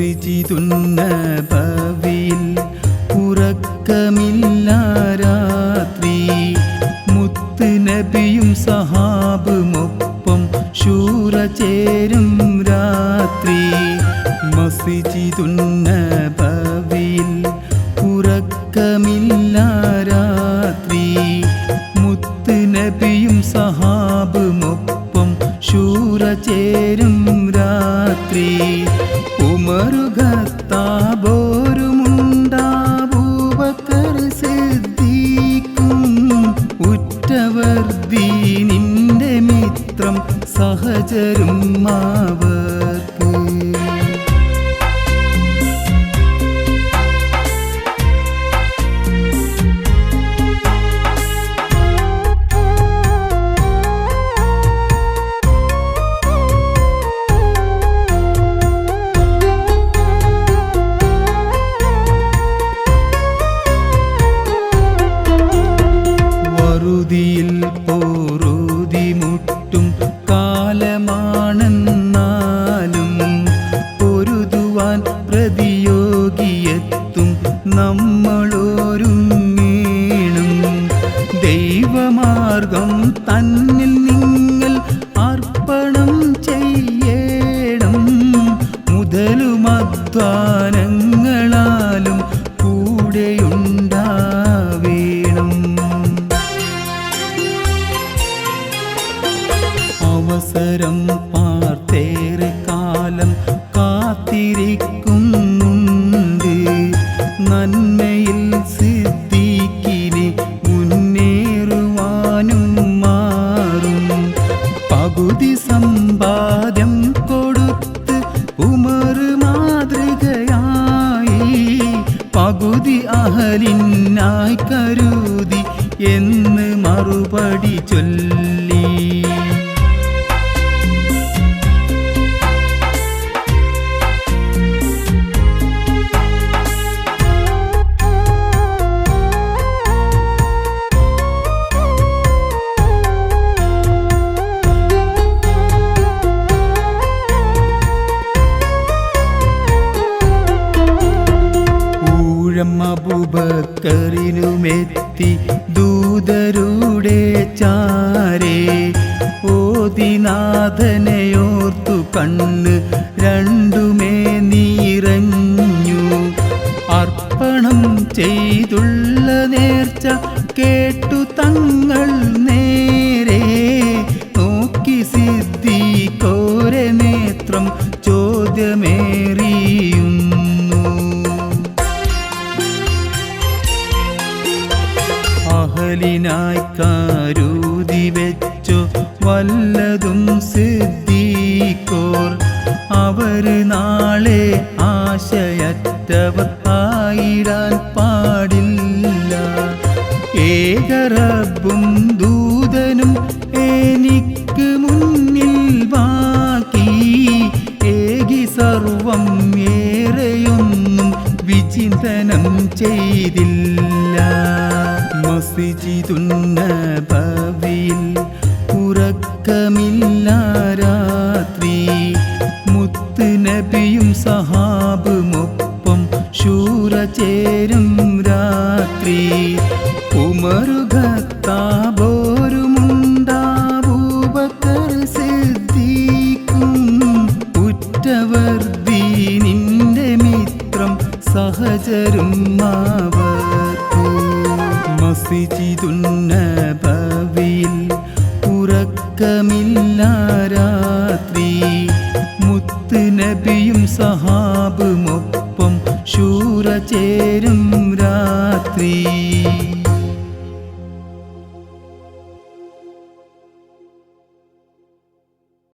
വിജിതുന്ന ഭവിൽ ഉറക്കമില്ല രാത്രി മുത്ത് നബിയും സഹാബുമൊപ്പം ശൂറ ചേരും രാത്രി. മസിജിതുന്ന ഭവിൽ ഉറക്കമില്ല രാത്രി സഹാബുമൊപ്പം ചേരും രാത്രി. ഉമറുകത്താബോരുമുണ്ടാബൂബക്കർ സിദ്ദീഖും ഉറ്റവർ ദീനിന്റെ മിത്രം സഹചരും നമ്മളൊരുങ്ങീണം ദൈവമാർഗം തന്നിൽ പകുതി അഹലിനായി കരുതി എന്ന് മറുപടി ചൊല്ലി ഊഴം ദൂതരുടെ ചാരേ. ഓതിനാഥനെയോർത്തു കണ്ണ് രണ്ടുമേ നീറഞ്ഞു. അർപ്പണം ചെയ്തുള്ള നേർച്ച കേട്ടു തങ്ങൾ നേരെ. നോക്കി സിദ്ധിക്കോരെ നേത്രം ചോദ്യമേറിയുന്നു വല്ലതും സിദ്ധിക്കോർ. അവർ നാളെ ആശയറ്റവർ ആയിടാൻ പാടില്ല. ഏകറബും ദൂതനും എനിക്ക് മുന്നിൽ ബാക്കി. ഏകി സർവം ഏറെയൊന്നും വിചിന്തനം ചെയ്തില്ല. മസിജിതുന്നബവിൽ ഉറക്കമില്ല രാത്രി മുത്ത് നബിയും സഹാബുമൊപ്പം ശൂര ചേരും രാത്രി. ഉമറുകത്താബോരുമുണ്ടാബൂബക്കർ സിദ്ദീഖും ഉറ്റവർ മസിജിതുന്നബവിൽ ഉറക്കമില്ല രാത്രി മുത്ത് നബിയും സഹാബുമൊപ്പം ശൂറ ചേരും രാത്രി.